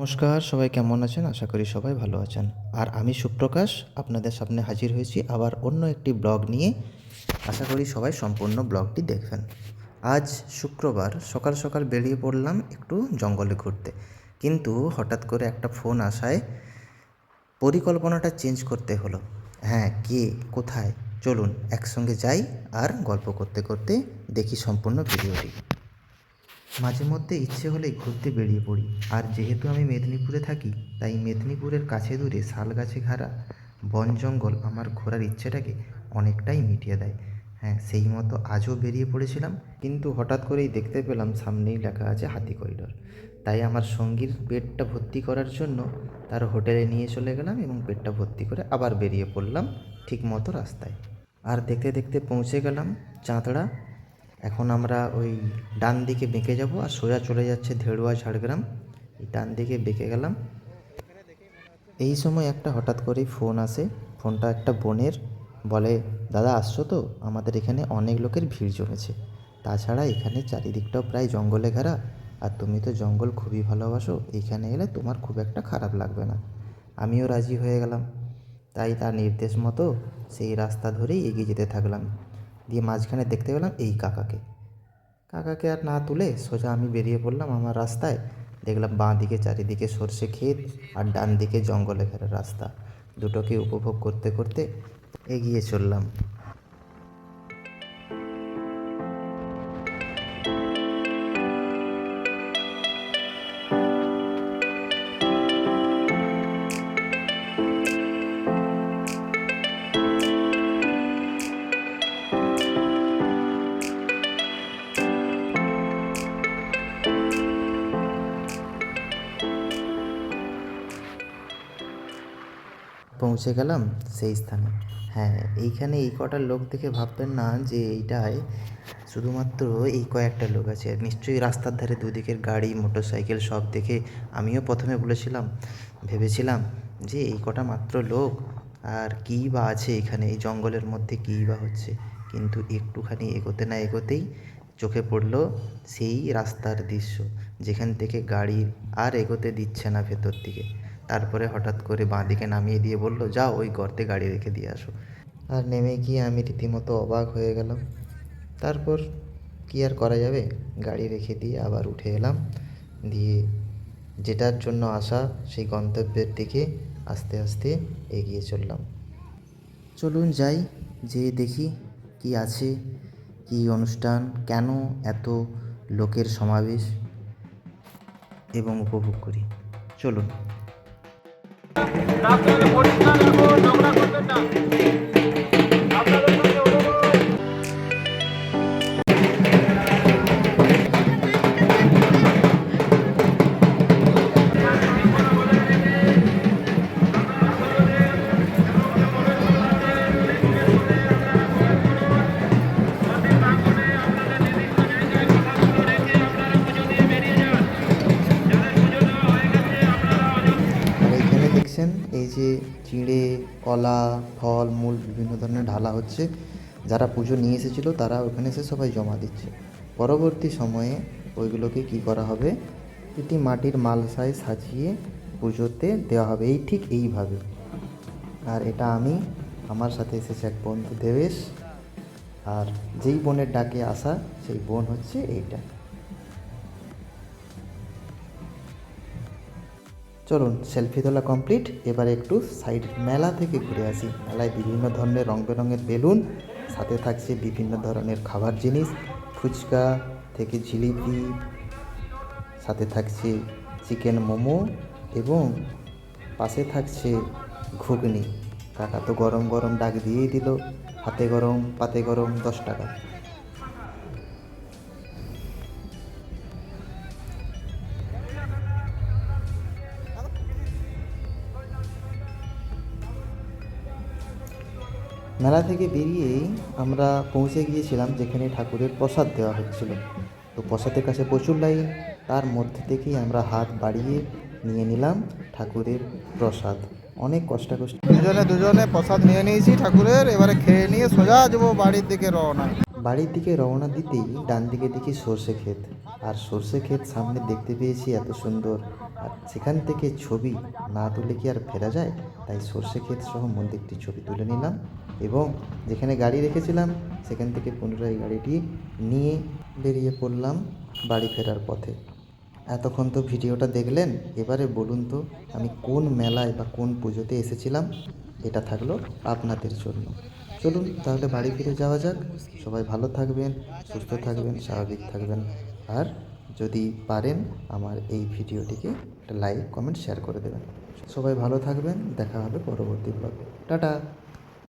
নমস্কার, সবাই কেমন আছেন? আশা করি সবাই ভালো আছেন। আর আমি সুপ্রকাশ, আপনাদের সামনে হাজির হয়েছি আবার অন্য একটি ব্লগ নিয়ে। আশা করি সবাই সম্পূর্ণ ব্লগটি দেখবেন। আজ শুক্রবার, সকাল সকাল বেরিয়ে পড়লাম একটু জঙ্গলে ঘুরতে। কিন্তু হঠাৎ করে একটা ফোন আসায় পরিকল্পনাটা চেঞ্জ করতে হলো। হ্যাঁ কে, কোথায়? চলুন একসঙ্গে যাই আর গল্প করতে করতে দেখি সম্পূর্ণ ভিডিওটি। মাঝে মধ্যে ইচ্ছে হলেই ঘুরতে বেরিয়ে পড়ি। আর যেহেতু আমি মেদিনীপুরে থাকি, তাই মেদিনীপুরের কাছে দূরে শাল গাছে ঘেরা বন জঙ্গল আমার ঘোরার ইচ্ছেটাকে অনেকটাই মিটিয়ে দেয়। হ্যাঁ সেই মতো আজও বেরিয়ে পড়েছিলাম, কিন্তু হঠাৎ করেই দেখতে পেলাম সামনেই লেখা আছে হাতি করিডোর। তাই আমার সঙ্গীর পেটটা ভর্তি করার জন্য তার হোটেলে নিয়ে চলে গেলাম এবং পেটটা ভর্তি করে আবার বেরিয়ে পড়লাম ঠিক মতো রাস্তায়। আর দেখতে দেখতে পৌঁছে গেলাম চাঁতড়া এখন আমরা ওই ডান দিকে বেঁকে যাব আর সোজা চলে যাচ্ছে ধেড়ুয়া, ঝাড়গ্রাম। এই ডান দিকে বেঁকে গেলাম। এই সময় একটা হঠাৎ করেই ফোন আসে। ফোনটা একটা বোনের। বলে, দাদা, আসছো তো? আমাদের এখানে অনেক লোকের ভিড় জমেছে। তাছাড়া এখানে চারিদিকটাও প্রায় জঙ্গলে ঘেরা। আর তুমি তো জঙ্গল খুবই ভালোবাসো। এইখানে এলে তোমার খুব একটা খারাপ লাগবে না। আমিও রাজি হয়ে গেলাম। তাই তার নির্দেশ মতো সেই রাস্তা ধরেই এগিয়ে যেতে থাকলাম। দিয়ে মাঝখানে দেখতে পেলাম এই কাকাকে। কাকাকে আর না তুলে সোজা আমি বেরিয়ে পড়লাম আমার রাস্তায়। দেখলাম বাঁ দিকে চারিদিকে সর্ষে ক্ষেত আর ডান দিকে জঙ্গলে ঘেরা রাস্তা। দুটোকে উপভোগ করতে করতে এগিয়ে চললাম। পৌঁছে গেলাম সেই স্থানে। হ্যাঁ এইখানে এই কটা লোক দেখে ভাববেন না যে এইটায় শুধুমাত্র এই কয়েকটা লোক আছে। নিশ্চয়ই রাস্তার ধারে দুদিকের গাড়ি মোটর সাইকেল সব দেখে আমিও প্রথমে বলেছিলাম, ভেবেছিলাম যে এই কটা মাত্র লোক আর কী বা আছে এখানে, এই জঙ্গলের মধ্যে কী বা হচ্ছে। কিন্তু একটুখানি এগোতে না এগোতেই চোখে পড়ল সেই রাস্তার দৃশ্য, যেখান থেকে গাড়ি আর এগোতে দিচ্ছে না ভেতর দিকে। তারপরে হঠাৎ করে বাঁ দিকে নামিয়ে দিয়ে বলল, যাও ওই গর্তে গাড়ি রেখে দিয়ে আসো। আর নেমে গিয়ে আমি রীতিমতো অবাক হয়ে গেলাম। তারপর কি আর করা যাবে? গাড়ি রেখে দিয়ে আবার উঠে এলাম। দিয়ে যেটার জন্য আসা, সেই গন্তব্যের দিকে আস্তে আস্তে এগিয়ে চললাম। চলুন যাই, যেয়ে দেখি কি আছে, কি অনুষ্ঠান, কেন এত লোকের সমাবেশ, এবং উপভোগ করি। চলুন। পরিষ্কার রাখুন নোংরা করবেন না। দেখছেন এই যে চিঁড়ে, কলা, ফল, মূল বিভিন্ন ধরনের ঢালা হচ্ছে, যারা পুজো নিয়ে এসেছিল তারা ওখানে এসে সবাই জমা দিচ্ছে। পরবর্তী সময়ে ওইগুলোকে কি করা হবে? এটি মাটির মালসায় সাজিয়ে পুজোতে দেওয়া হবে। এই ঠিক এইভাবে। আর এটা আমি আমার সাথে এসেছে এক বন্ধু দেবেশ। আর যেই বোনের ডাকে আসা, সেই বোন হচ্ছে এইটা। চলুন সেলফি তোলা কমপ্লিট এবারে একটু সাইড মেলা থেকে ঘুরে আসি। মেলায় বিভিন্ন ধরনের রং বেরঙের বেলুন, সাথে থাকছে বিভিন্ন ধরনের খাবার জিনিস, ফুচকা থেকে জিলিপি, সাথে থাকছে চিকেন মোমো এবং পাশে থাকছে ঘুগনি। কাকা তো গরম গরম ডাক দিয়েই দিল, হাতে গরম, পাতে গরম, দশ টাকা। মেলা থেকে বেরিয়েই আমরা পৌঁছে গিয়েছিলাম যেখানে ঠাকুরের প্রসাদ দেওয়া হচ্ছিল। তো প্রসাদের কাছে প্রচুর লাইন তার মধ্যে থেকেই আমরা হাত বাড়িয়ে নিয়ে নিলাম ঠাকুরের প্রসাদ। অনেক কষ্টাকষ্ট। দুজনে দুজনে প্রসাদ নিয়ে নিয়েছি ঠাকুরের এবারে খেয়ে নিয়ে সোজা যাব বাড়ির দিকে রওনা। বাড়ির দিকে রওনা দিতেই ডান দিকে দেখি সর্ষে ক্ষেত। আর সর্ষে ক্ষেত সামনে দেখতে পেয়েছি এত সুন্দর। আর সেখান থেকে ছবি না তুলে কি আর ফেরা যায়? তাই সর্ষে ক্ষেত সহ মন্দিরটির ছবি তুলে নিলাম এবং যেখানে গাড়ি রেখেছিলাম, সেখান থেকে পুনরায় গাড়িটি নিয়ে বেরিয়ে পড়লাম বাড়ি ফেরার পথে। এতক্ষণ তো ভিডিওটা দেখলেন, এবারে বলুন তো আমি কোন মেলায় বা কোন পুজোতে এসেছিলাম, এটা থাকল আপনাদের জন্য। চলুন তাহলে বাড়ি ফিরে যাওয়া যাক। সবাই ভালো থাকবেন, সুস্থ থাকবেন, স্বাভাবিক থাকবেন। আর যদি পারেন আমার এই ভিডিওটিকে একটা লাইক, কমেন্ট শেয়ার করে দেবেন। সবাই ভালো থাকবেন, দেখা হবে পরবর্তী ব্লগে টাটা!